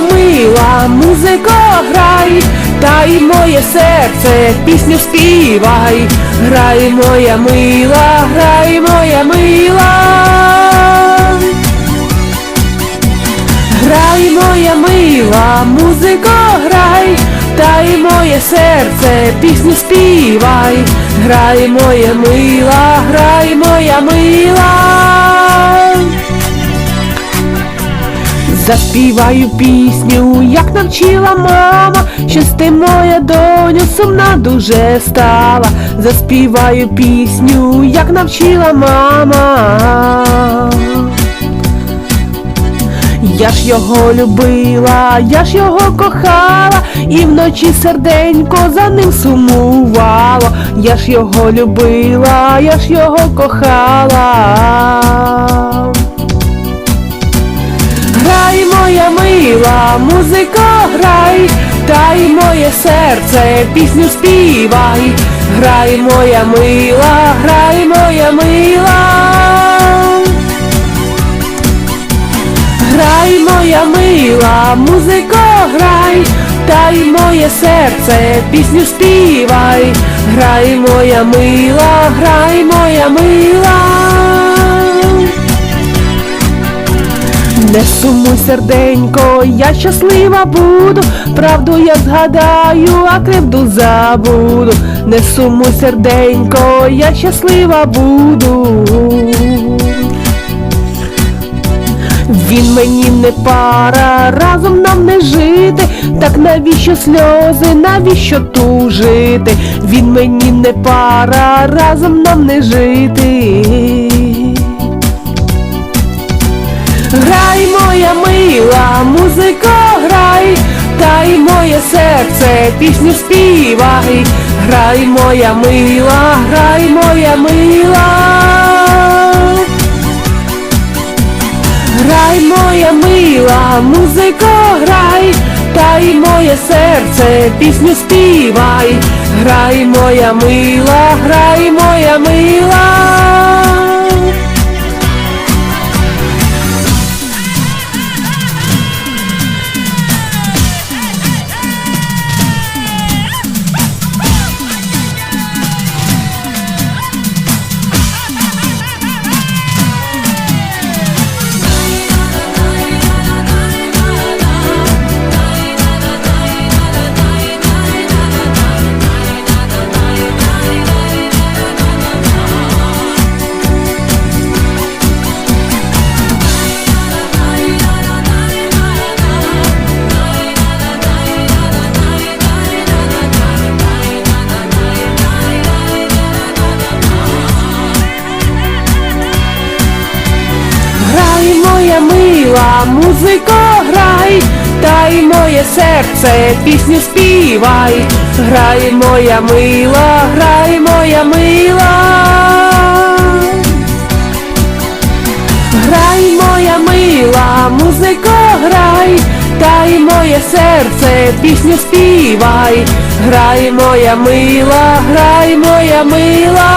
мила, музико грай, та й моє серце пісню співай, грай моя мила, грай моя мила. Грай моя мила, музико грай, та й моє серце пісню співай, грай моя мила, грай моя мила. Заспіваю пісню, як навчила мама, щось ти моя доню сумна дуже стала. Заспіваю пісню, як навчила мама. Я ж його любила, я ж його кохала, і вночі серденько за ним сумувало. Я ж його любила, я ж його кохала. Грай, моя мила, музико, грай, та й моє серце пісню співай. Грай, моя мила, грай, моя мила. Грай, моя мила, музико, грай, та й моє серце пісню співай. Грай, моя мила, грай, моя мила. Не сумуй, серденько, я щаслива буду, правду я згадаю, а кривду забуду. Не сумуй, серденько, я щаслива буду. Він мені не пара, разом нам не жити, так навіщо сльози, навіщо тужити? Він мені не пара, разом нам не жити. Серце пісню співай. Грай, моя мила, грай, моя мила. Грай, моя мила, музико, грай, та й моє серце пісню співай. Грай, моя мила, грай, моя мила. Серце пісню співай. Грай, моя мила, грай, моя мила. Грай, моя мила, музико, грай, та й моє серце пісню співай. Грай, моя мила, грай, моя мила.